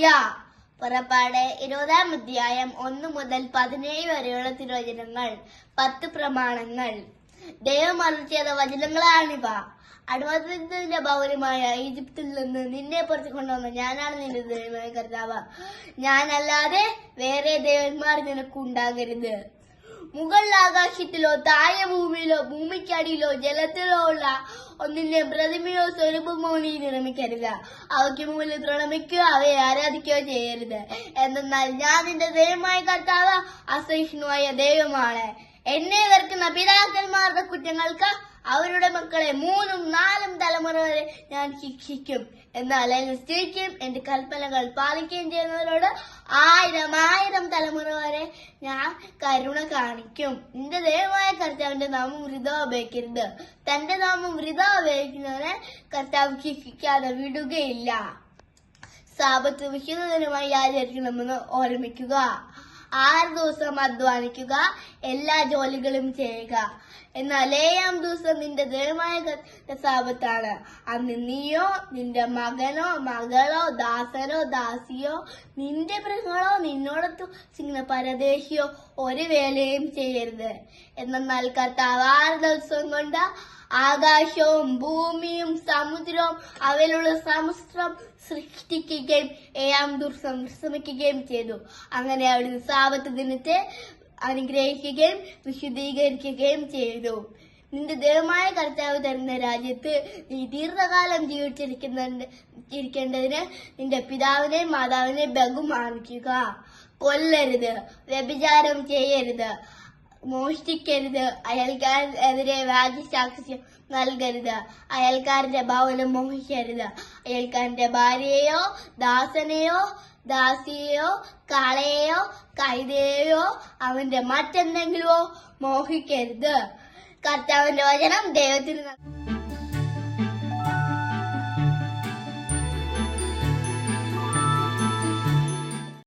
Hallelujah. പുറപ്പാട് ഇരുപതാം അധ്യായം ഒന്ന് മുതൽ പതിനേഴ് വരെയുള്ള തിരുവചനങ്ങൾ. പത്ത് പ്രമാണങ്ങൾ. ദൈവം അറിയിച്ചത് വചനങ്ങളാണിവ. അടിമത്തത്തിന്റെ ഭൗരമായ ഈജിപ്തിൽ നിന്ന് നിന്നെ പുറത്തു കൊണ്ടുവന്ന ഞാനാണ് നിന്റെ ദൈവമായ കർത്താവ്. ഞാനല്ലാതെ വേറെ ദേവന്മാർ നിനക്കുണ്ടാകരുത്. മുകളിൽ ആകാശത്തിലോ താഴെ ഭൂമിയിലോ ഭൂമിക്കടിയിലോ ജലത്തിലോ ഉള്ള ഒന്നിന്റെ പ്രതിമയോ സ്വരൂപമോ നീ നിർമ്മിക്കരുത്. അവയ്ക്ക് മുമ്പിൽ പ്രണമിക്കുകയോ അവയെ ആരാധിക്കുകയോ ചെയ്യരുത്. എന്തെന്നാൽ ഞാൻ നിന്റെ ദൈവമായ കർത്താവ് അസഹിഷ്ണുവായ ദൈവമാണ്. എന്നെ വെറുക്കുന്ന പിതാക്കന്മാരുടെ കുറ്റങ്ങൾക്ക് അവരുടെ മക്കളെ മൂന്നും നാലും തലമുറ വരെ ഞാൻ ശിക്ഷിക്കും. എന്നാൽ സ്നേഹിക്കുകയും എന്റെ കൽപ്പനകൾ പാലിക്കുകയും ചെയ്യുന്നവരോട് ആയിരം ആയിരം തലമുറ വരെ ഞാൻ കരുണ കാണിക്കും. എന്റെ ദൈവമായ കർത്താവിന്റെ നാമം വൃത ഉപയോഗിക്കരുത്. തന്റെ നാമം വൃത ഉപയോഗിക്കുന്നവരെ കർത്താവ് ശിക്ഷിക്കാതെ വിടുകയില്ല. സാപത്ത് വിശുദ്ധദിനമായി ആചരിക്കണമെന്ന് ഓർമ്മിക്കുക. ആറ് ദിവസം അധ്വാനിക്കുക എല്ലാ ജോലികളും ചെയ്യുക. എന്നാൽ ഏഴാം ദിവസം നിന്റെ ദൈവമായ കസാപത്താണ് സാപത്താണ് അന്ന് നീയോ നിന്റെ മകനോ മകളോ ദാസനോ ദാസിയോ നിന്റെ മൃഗങ്ങളോ നിന്നോടൊത്തു ചിങ്ങ പരദേശിയോ ഒരു വേലയും ചെയ്യരുത്. എന്നാൽ കർത്താവ് ആറ് ദിവസം കൊണ്ട് ആകാശവും ഭൂമിയും സമുദ്രവും അവയിലുള്ള സമസ്ത്രം സൃഷ്ടിക്കുകയും ഏഴാം ദിവസം വിശ്രമിക്കുകയും ചെയ്തു. അങ്ങനെ അവിടുന്ന് സാപത്ത് ദിനത്തെ അനുഗ്രഹിക്കുകയും വിശുദ്ധീകരിക്കുകയും ചെയ്തു. നിന്റെ ദൈവമായ കർത്താവ് തരുന്ന രാജ്യത്ത് നീ ദീർഘകാലം ജീവിച്ചിരിക്കുന്ന ഇരിക്കേണ്ടതിന് നിന്റെ പിതാവിനെയും മാതാവിനെയും ബഹുമാനിക്കുക. കൊല്ലരുത്. വ്യഭിചാരം ചെയ്യരുത്. മോഷ്ടിക്കരുത്. അയൽക്കാരെതിരെ വ്യാജസാക്ഷ്യം നൽകരുത്. അയൽക്കാരന്റെ ഭവനം മോഹിക്കരുത്. അയൽക്കാരന്റെ ഭാര്യയോ ദാസനെയോ ദാസിയെയോ കളയെയോ കൈതയെയോ അവന്റെ മറ്റെന്തെങ്കിലുമോ മോഹിക്കരുത്. കർത്താവിന്റെ വചനം ദൈവത്തിന്.